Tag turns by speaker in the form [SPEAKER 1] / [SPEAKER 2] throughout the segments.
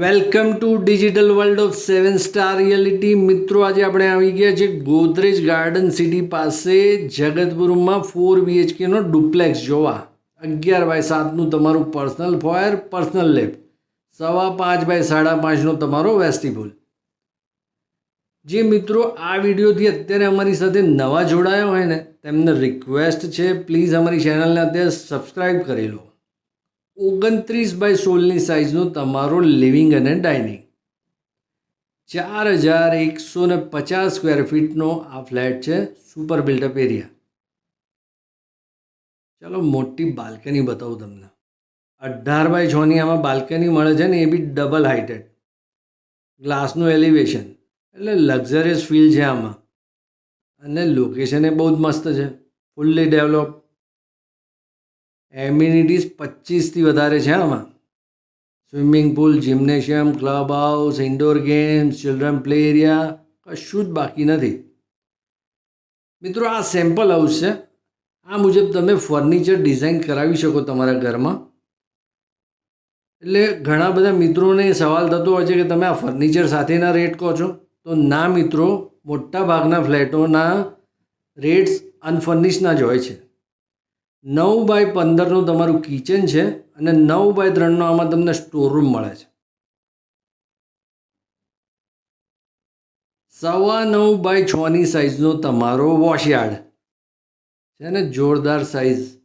[SPEAKER 1] Welcome to digital world of seven star reality. મિત્રો, આજે આપણે આવી ગયા છે ગોદરેજ ગાર્ડન સિટી પાસે જગતપુરમાં ફોર બીએચકેનો ડુપ્લેક્સ. જોવા, અગિયાર બાય સાતનું તમારું પર્સનલ ફોયર, પર્સનલ લેબ. સવા પાંચ બાય સાડા પાંચનો તમારો વેસ્ટિબુલ. જે મિત્રો, આ વિડીયોથી અત્યારે અમારી સાથે નવા જોડાયા હોય ને, તેમને રિક્વેસ્ટ છે પ્લીઝ અમારી ચેનલને અત્યારે સબસ્ક્રાઈબ કરી લો. ઓગણત્રીસ બાય સોળની સાઇઝનો તમારો લિવિંગ અને ડાઇનિંગ ચાર હજાર એકસો ને પચાસ સ્ક્વેર ફીટનો આ ફ્લેટ છે સુપર બિલ્ટઅપ એરિયા ચાલો મોટી બાલ્કની બતાવું તમને. અઢાર બાય છની આમાં બાલ્કની મળે છે ને એ બી ડબલ હાઇટેડ ગ્લાસનું એલિવેશન એટલે લક્ઝરિયસ ફીલ છે આમાં. અને લોકેશન એ બહુ જ મસ્ત છે. ફૂલ્લી ડેવલપ એમ્યુનિટીઝ પચીસથી વધારે છે આમાં. Swimming pool, gymnasium, club house, indoor games, children play area, કશું જ બાકી નથી. મિત્રો, આ સેમ્પલ હાઉસ છે. આ મુજબ તમે ફર્નિચર ડિઝાઇન કરાવી શકો તમારા ઘરમાં. એટલે ઘણા બધા મિત્રોને સવાલ થતો હોય છે કે તમે આ ફર્નિચર સાથેના રેટ કહો છો. તો ના મિત્રો મોટા ભાગના ફ્લેટોના રેટ્સ અનફર્નિશના જ હોય છે. નવ બાય પંદરનું તમારું કિચન છે અને નવ બાય ત્રણનો આમાં તમને સ્ટોરરૂમ મળે છે. સવા નવ બાય છની સાઇઝનો તમારો વોશયાર્ડ છે ને જોરદાર સાઇઝ.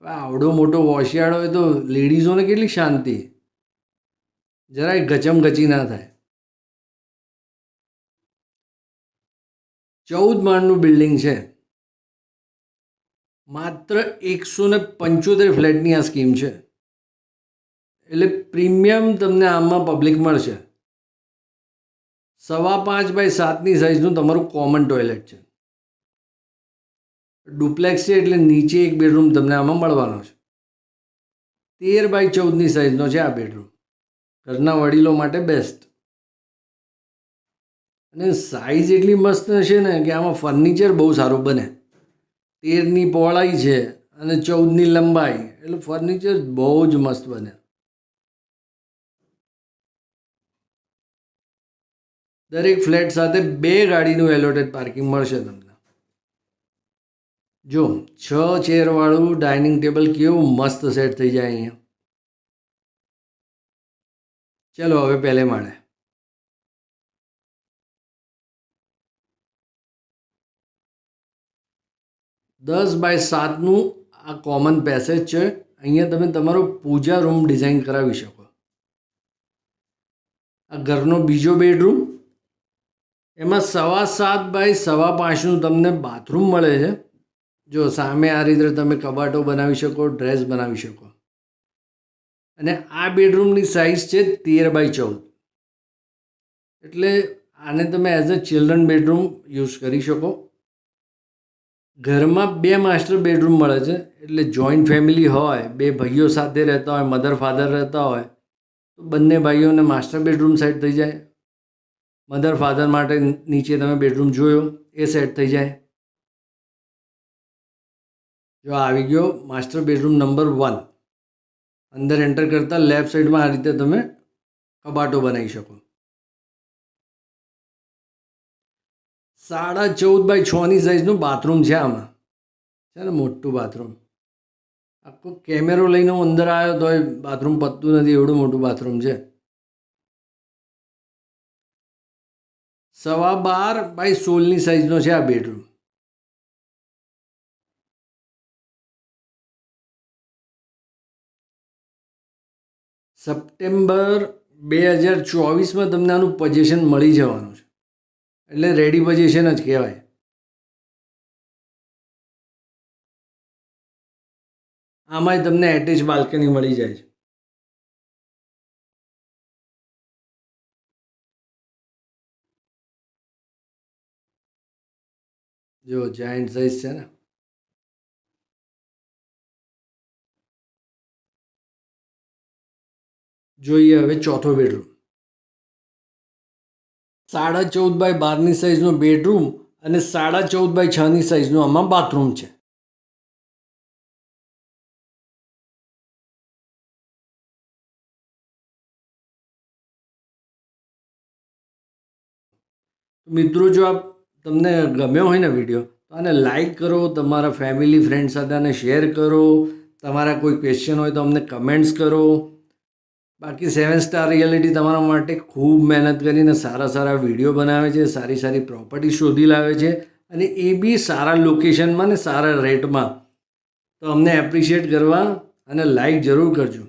[SPEAKER 1] હવે આવડો મોટો વોશયાર્ડ હોય તો લેડીઝોને કેટલી શાંતિ? જરાય ગચમ ગચી ના થાય. ચૌદ માળનું બિલ્ડિંગ છે. માત્ર એકસો ને પંચોતેર ફ્લેટની આ સ્કીમ છે. એટલે પ્રીમિયમ તમને આમાં પબ્લિક મળશે. સવા પાંચ બાય સાતની સાઇઝનું તમારું કોમન ટોયલેટ છે. ડુપ્લેક્સ છે એટલે નીચે એક બેડરૂમ તમને આમાં મળવાનો છે. તેર બાય ચૌદની સાઇઝનો છે આ બેડરૂમ ઘરના વડીલો માટે બેસ્ટ અને સાઇઝ એટલી મસ્ત હશે ને કે આમાં ફર્નિચર બહુ સારું બને. તેરની પહોળાઈ છે અને ચૌદની લંબાઈ, એટલે ફર્નિચર બહુ જ મસ્ત બને. દરેક ફ્લેટ સાથે બે ગાડીનું એલોટેડ પાર્કિંગ મળશે તમને. જો, છ ચેરવાળું ડાઇનિંગ ટેબલ કેવું મસ્ત સેટ થઈ જાય અહીંયા. ચલો, હવે પહેલે માળે. દસ બાય સાતનું આ કોમન પેસેજ છે. અહીંયા તમે તમારો પૂજા રૂમ ડિઝાઇન કરાવી શકો. આ ઘરનો બીજો બેડરૂમ એમાં સવા સાત બાય સવા પાંચનું તમને બાથરૂમ મળે છે. જો સામે આ રીતે તમે કબાટો બનાવી શકો ડ્રેસ બનાવી શકો. અને આ બેડરૂમની સાઇઝ છે તેર બાય ચૌદ. એટલે આને તમે as a children bedroom use કરી શકો. ઘરમાં બે માસ્ટર બેડરૂમ મળે છે, એટલે જોઈન્ટ ફેમિલી હોય, બે ભાઈઓ સાથે રહેતા હોય મધર ફાધર રહેતા હોય, તો બંને ભાઈઓને માસ્ટર બેડરૂમ સેટ થઈ જાય. મધર ફાધર માટે નીચે તમે બેડરૂમ જોયો, એ સેટ થઈ જાય. જો આવી ગયો માસ્ટર બેડરૂમ નંબર વન અંદર એન્ટર કરતાં લેફ્ટ સાઈડમાં આ રીતે તમે કબાટો બનાવી શકો. સાડા ચૌદ બાય છની સાઈઝનું બાથરૂમ છે આમાં. છે ને મોટું બાથરૂમ આખો કેમેરો લઈને હું અંદર આવ્યો તો એ બાથરૂમ પતતું નથી, એવડું મોટું બાથરૂમ છે. સવા બાર બાય સોળની સાઈઝનો છે આ બેડરૂમ સપ્ટેમ્બર બે હજાર ચોવીસમાં તમને આનું પજેશન મળી જવાનું છે. એટલે રેડી પોઝિશન જ કહેવાય. આમાંય તમને એટેચ બાલ્કની મળી જાય છે. જો જાયન્ટ સાઇઝ છે ને. જોઈએ હવે ચોથો બેડરૂમ સાડા ચૌદ બાય બારની સાઇઝનો બેડરૂમ અને સાડા ચૌદ બાય છની સાઇઝનો આમાં બાથરૂમ છે. મિત્રો, જો આપ તમને ગમ્યો હોય ને વીડિયો તો આને લાઈક કરો, તમારા ફેમિલી ફ્રેન્ડ સાથે આને શેર કરો, તમારા કોઈ ક્વેશ્ચન હોય તો અમને કમેન્ટ્સ કરો. બાકી સેવન સ્ટાર રિયાલિટી તમારા માટે ખૂબ મહેનત કરીને સારા સારા વીડિયો બનાવે છે, સારી સારી પ્રોપર્ટી શોધી લાવે છે અને એ બી સારા લોકેશનમાં ને સારા રેટમાં. તો અમને એપ્રિશિએટ કરવા અને લાઈક જરૂર કરજો.